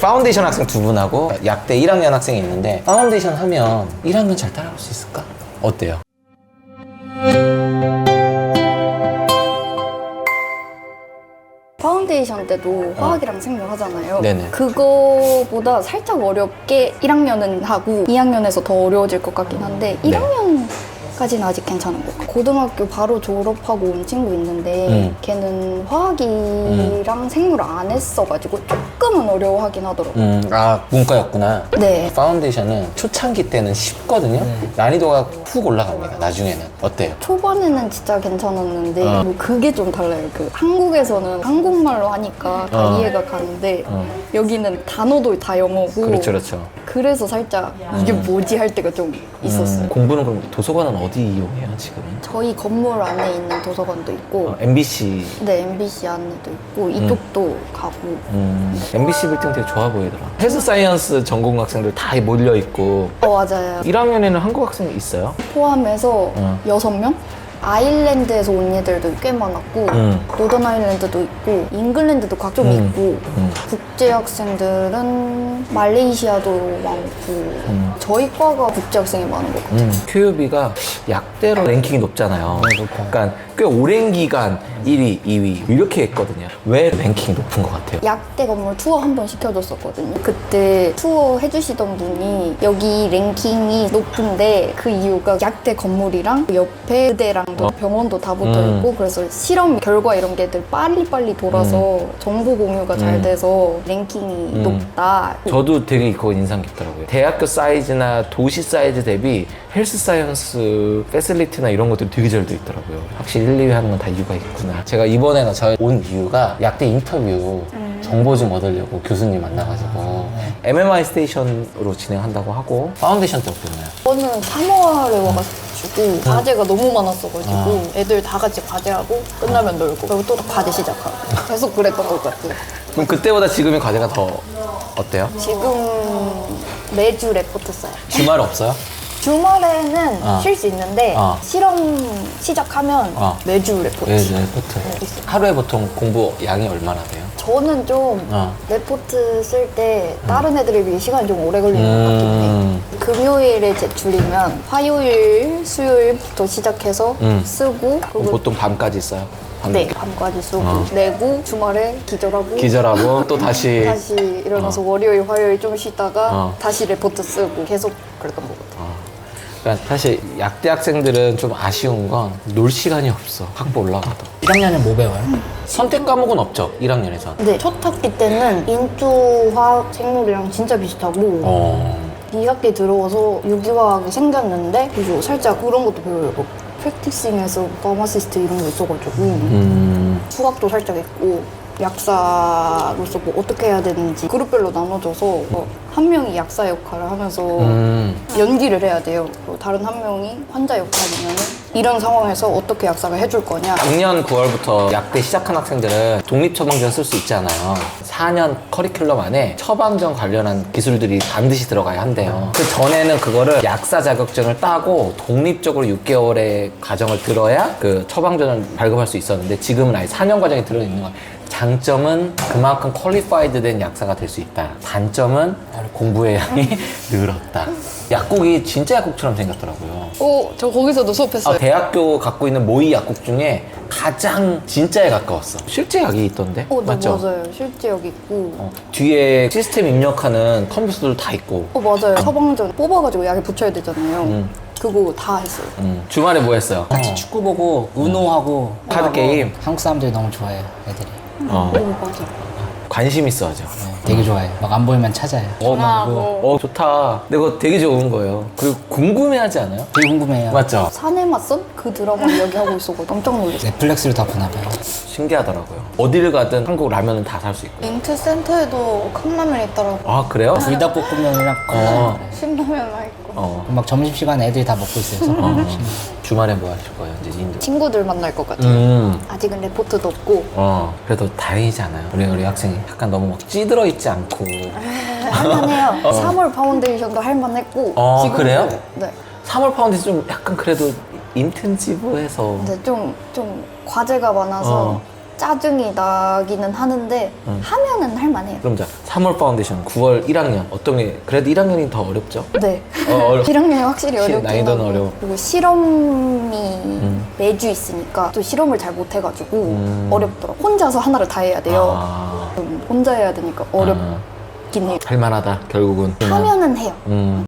파운데이션 학생 두 분하고 약대 1학년 학생이 있는데 파운데이션 하면 1학년 잘 따라갈 수 있을까? 어때요? 파운데이션 때도 화학이랑 생명 하잖아요. 어. 네네. 그거보다 살짝 어렵게 1학년은 하고 2학년에서 더 어려워질 것 같긴 한데 네. 1학년 까지는 아직 괜찮은 것 같아요. 고등학교 바로 졸업하고 온 친구 있는데 음. 걔는 화학이랑 생물 안 했어가지고 조금은 어려워하긴 하더라고요. 음, 아 문과였구나. 네. 파운데이션은 초창기 때는 쉽거든요. 난이도가 훅 올라갑니다. 나중에는 어때요? 초반에는 진짜 괜찮았는데 어. 뭐 그게 좀 달라요. 그 한국에서는 한국말로 하니까 다 어. 이해가 가는데 어. 여기는 단어도 다 영어고 그렇죠, 그렇죠. 그래서 살짝 이게 뭐지 할 때가 좀 있었어요. 음, 공부는 그럼 도서관은 어디 이용해요 지금은? 저희 건물 안에 있는 도서관도 있고 어, MBC. 네 MBC 안에도 있고 이쪽도 가고 음, MBC 빌딩 되게 좋아 보이더라. 헬스 사이언스 전공 학생들 다 몰려 있고. 어 맞아요 1학년에는 한국 학생이 있어요? 포함해서 어. 여섯 명 아일랜드에서 온 애들도 꽤 많았고 음. 노던 아일랜드도 있고 잉글랜드도 각종 음. 있고 음. 국제 학생들은 말레이시아도 많고 저희 과가 국제 학생이 많은 것 같아요. 음, QUB가 약대로 랭킹이 높잖아요. 그러니까 꽤 오랜 기간 1위, 2위 이렇게 했거든요. 왜 랭킹이 높은 것 같아요? 약대 건물 투어 한 번 시켜줬었거든요. 그때 투어 해주시던 분이 여기 랭킹이 높은데 그 이유가 약대 건물이랑 옆에 의대랑 도 어. 병원도 다 붙어 음. 있고 그래서 실험 결과 이런 게들 빨리빨리 돌아서 정보 공유가 잘 음. 돼서 랭킹이 음. 높다. 저도 되게 그거 인상 깊더라고요. 대학교 사이즈나 도시 사이즈 대비 헬스 사이언스 패실리티나 이런 것들이 되게 잘 돼 있더라고요. 확실히 1, 2위 하는 건 다 이유가 있구나. 제가 이번에가 저온 이유가 약대 인터뷰 정보 좀 얻으려고 교수님 만나가지고 MMI 스테이션으로 진행한다고 하고 파운데이션 때 어땠나요? 저는 3월에 와가지고 과제가 너무 많았어가지고 아. 애들 다 같이 과제하고 끝나면 놀고 그리고 또 과제 시작하고 계속 그랬던 것 같아요. 그럼 그때보다 지금의 과제가 더 어때요? 지금 매주 레포트 써요. 주말 없어요? 주말에는 어. 쉴 수 있는데 어. 실험 시작하면 어. 매주 레포트. 네, 레포트. 있어요. 하루에 보통 공부 양이 얼마나 돼요? 저는 좀 어. 레포트 쓸 때 다른 애들에 비해 시간이 좀 오래 걸리는 것 같긴 음. 해. 금요일에 제출이면 화요일, 수요일부터 시작해서 음. 쓰고 그리고 보통 밤까지 써요? 밤 네, 밤까지 쓰고 어. 내고 주말에 기절하고 기절하고 또 다시 다시 일어나서 월요일, 화요일 좀 쉬다가 어. 다시 레포트 쓰고 계속 그랬던 것 같아요. 그러니까 사실 약대 학생들은 좀 아쉬운 건 놀 시간이 없어. 학부 올라가도. 1학년은 뭐 배워요? 선택 과목은 없죠 1학년에선. 네, 첫 학기 때는 인투 화학 생물이랑 진짜 비슷하고 어... 2학기 들어와서 유기화학이 생겼는데 그리고 살짝 그런 것도 배워요. 뭐 프랙티싱에서 파마시스트 이런 거 있어가지고. 음... 수학도 살짝 있고 약사로서 뭐 어떻게 해야 되는지 그룹별로 나눠져서 뭐 한 명이 약사 역할을 하면서 음... 연기를 해야 돼요. 그리고 다른 한 명이 환자 역할이면 이런 상황에서 어떻게 약사가 해줄 거냐. 작년 9월부터 약대 시작한 학생들은 독립 처방전 쓸 수 있잖아요 4년 커리큘럼 안에 처방전 관련한 기술들이 반드시 들어가야 한대요 그 전에는 그거를 약사 자격증을 따고 독립적으로 6개월의 과정을 들어야 그 처방전을 발급할 수 있었는데 지금은 아예 4년 과정이 들어있는 거예요 장점은 그만큼 퀄리파이드 된 약사가 될 수 있다 단점은 공부의 양이 늘었다 약국이 진짜 약국처럼 생겼더라고요 오, 저 거기서도 수업했어요. 아, 대학교 갖고 있는 모의 약국 중에 가장 진짜에 가까웠어. 실제 약이 있던데? 어, 네, 맞죠? 맞아요. 실제 여기 있고. 어, 뒤에 시스템 입력하는 컴퓨터들 다 있고. 어, 맞아요. 처방전 뽑아가지고 약에 붙여야 되잖아요. 음. 그거 다 했어요. 음, 주말에 뭐 했어요? 같이 축구 보고 운동하고 카드 게임? 한국 사람들이 너무 좋아해요 애들이 어, 오, 맞아. 관심 있어 하죠. 네, 되게 좋아해요 막 안 보이면 찾아요 어, 아, 뭐, 뭐. 어, 좋다. 근데 그거 되게 좋은 거예요. 그리고 궁금해 하지 않아요? 되게 궁금해요 맞죠? 사내 맞선? 그 드라마를 여기 하고 있어가지고 깜짝 놀랐어요. 넷플릭스를 다 보나 봐요 신기하더라고요. 어디를 가든 한국 라면은 다 살 수 있고. 인트 센터에도 컵라면 있더라고. 아, 그래요? 불닭볶음면이랑 어, 신라면만 있고. 어. 막 점심시간에 애들이 다 먹고 있어요 그래서 주말에 뭐 하실 거예요? 이제 인도. 친구들 만날 것 같아요. 음. 아직은 레포트도 없고. 어, 그래도 다행이지 않아요? 우리, 우리 학생이 약간 너무 막 찌들어 있지 않고. 할만해요. 3월 파운데이션도 할만했고. 어, 지금도- 그래요? 네. 3월 파운드 좀 약간 그래도 인텐시브해서 근데 좀, 좀 과제가 많아서 어. 짜증이 나기는 하는데 하면은 할만해요. 그럼 자 3월 파운데이션 9월 1학년 어떤 게 그래도 1학년이 더 어렵죠? 네. 어, 어려... 1학년이 확실히 시- 어렵긴 난이도는 하고. 어려워. 그리고 실험이 매주 있으니까 또 실험을 잘 못 해가지고 음. 어렵더라고. 혼자서 하나를 다 해야 돼요. 아, 좀 혼자 해야 되니까 어렵긴 해요. 할만하다 결국은 하면은 해요. 음.